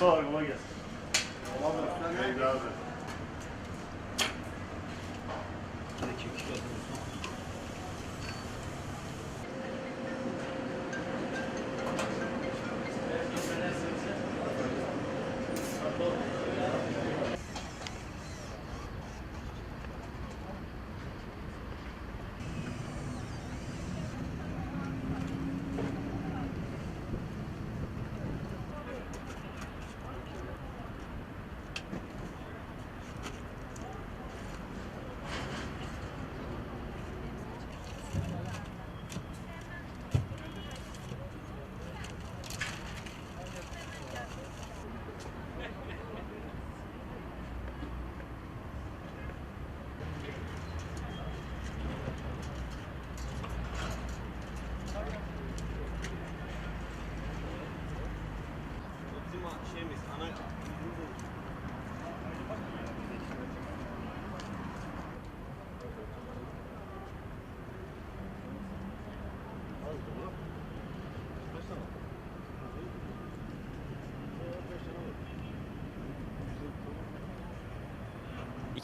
Sağ ol, kolay gelsin. Eyvallah.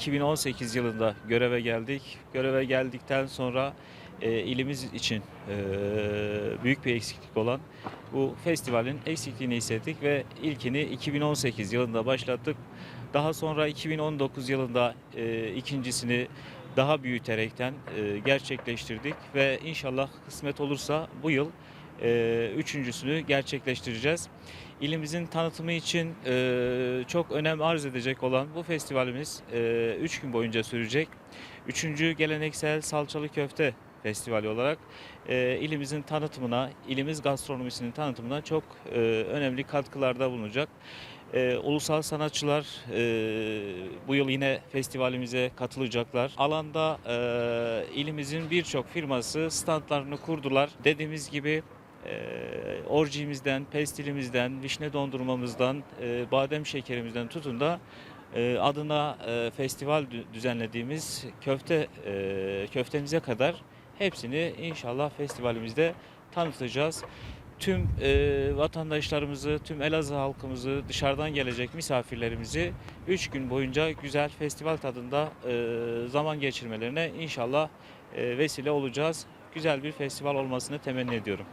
2018 yılında göreve geldik. Göreve geldikten sonra e, ilimiz için e, büyük bir eksiklik olan bu festivalin eksikliğini hissettik ve ilkini 2018 yılında başlattık. Daha sonra 2019 yılında e, ikincisini daha büyüterekten e, gerçekleştirdik ve inşallah kısmet olursa bu yıl e, üçüncüsünü gerçekleştireceğiz. İlimizin tanıtımı için e, çok önem arz edecek olan bu festivalimiz 3 gün boyunca sürecek. Üçüncü geleneksel salçalı köfte festivali olarak e, ilimizin tanıtımına, ilimiz gastronomisinin tanıtımına çok e, önemli katkılarda bulunacak. E, ulusal sanatçılar e, bu yıl yine festivalimize katılacaklar. Alanda e, ilimizin birçok firması standlarını kurdular. Dediğimiz gibi e, orcimizden, pestilimizden, vişne dondurmamızdan, e, badem şekerimizden tutun da e, adına e, festival dü- düzenlediğimiz köfte e, köftemize kadar hepsini inşallah festivalimizde tanıtacağız. Tüm e, vatandaşlarımızı, tüm Elazığ halkımızı, dışarıdan gelecek misafirlerimizi 3 gün boyunca güzel festival tadında e, zaman geçirmelerine inşallah e, vesile olacağız. Güzel bir festival olmasını temenni ediyorum.